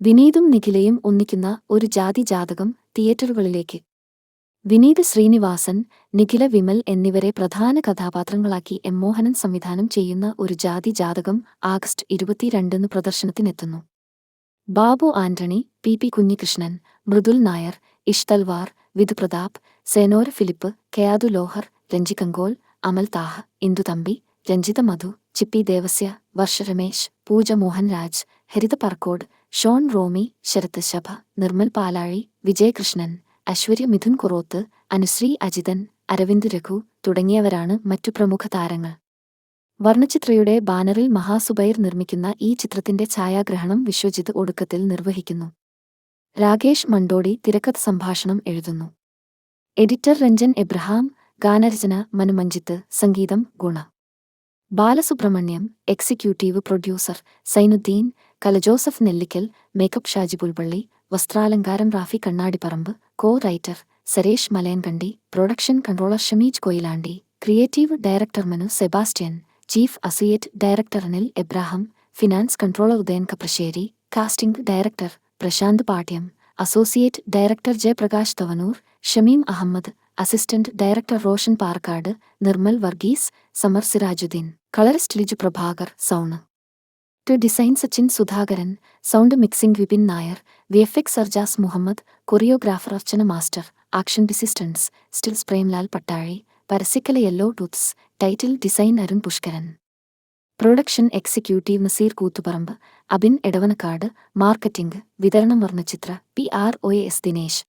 വിനീതും നിഖിലയും ഒന്നിക്കുന്ന ഒരു ജാതി ജാതകം തിയേറ്ററുകളിലേക്ക്. വിനീത് ശ്രീനിവാസൻ നിഖില വിമൽ എന്നിവരെ പ്രധാന കഥാപാത്രങ്ങളാക്കി എം മോഹനൻ സംവിധാനം ചെയ്യുന്ന ഒരു ജാതി ജാതകം ആഗസ്റ്റ് ഇരുപത്തിരണ്ടിന് പ്രദർശനത്തിനെത്തുന്നു. ബാബു ആന്റണി പി പി കുഞ്ഞികൃഷ്ണൻ മൃദുൽ നായർ ഇഷ്തൽവാർ വിധു പ്രതാപ് സേനോര ഫിലിപ്പ് കെയാദു ലോഹർ രഞ്ജി കങ്കോൾ അമൽ താഹ ഇന്ദുതമ്പി രഞ്ജിത മധു ചിപ്പി ദേവസ്യ വർഷ രമേശ് പൂജ മോഹൻരാജ് ഹരിത പറക്കോട് ഷോൺ റോമി ശരത് ശഭ നിർമ്മൽ പാലാഴി വിജയകൃഷ്ണൻ അശ്വര്യ മിഥുൻ കുറോത്ത് അനുശ്രീ അജിതൻ അരവിന്ദ് രഘു തുടങ്ങിയവരാണ് മറ്റു പ്രമുഖ താരങ്ങൾ. വർണചിത്രയുടെ ബാനറിൽ മഹാസുബൈർ നിർമ്മിക്കുന്ന ഈ ചിത്രത്തിന്റെ ഛായാഗ്രഹണം വിശ്വജിത് ഒടുക്കത്തിൽ നിർവഹിക്കുന്നു. രാകേഷ് മണ്ടോടി തിരക്കഥ സംഭാഷണം എഴുതുന്നു. എഡിറ്റർ രഞ്ജൻ എബ്രഹാം ഗാനരചന മനുമഞ്ജിത്ത് സംഗീതം ഗുണ. ബാലസുബ്രഹ്മണ്യം എക്സിക്യൂട്ടീവ് പ്രൊഡ്യൂസർ സൈനുദ്ദീൻ കല Joseph Nellikkal makeup Shaji Pulpally വസ്ത്രാലങ്കാരം Rafi Kannadiparamba co writer Saresh Malayankandi production controller Shameej Koyilandy creative director Manu Sebastian chief associate director Anil Abraham finance controller Udayan Kaprassery casting director Prashanth Padhyam associate director Jayaprakash Thavanur Shameem Ahammed assistant director Roshan Parkkad Nirmal Varghese Samar Sirajudheen colourist Liju Prabhakar sound. To design Sachin Sudhakaran sound mixing Vipin Nair V F X Sarjas Muhammad choreographer Archana master action ഡിസിസ്റ്റൻസ് stills Premlal Pattazhi പരസ്യക്കല yellow tooths title design Arun Pushkaran production executive Naseer Koothuparamba Abin Edavanakkad marketing വിതരണം Varnachithra P R O S Dinesh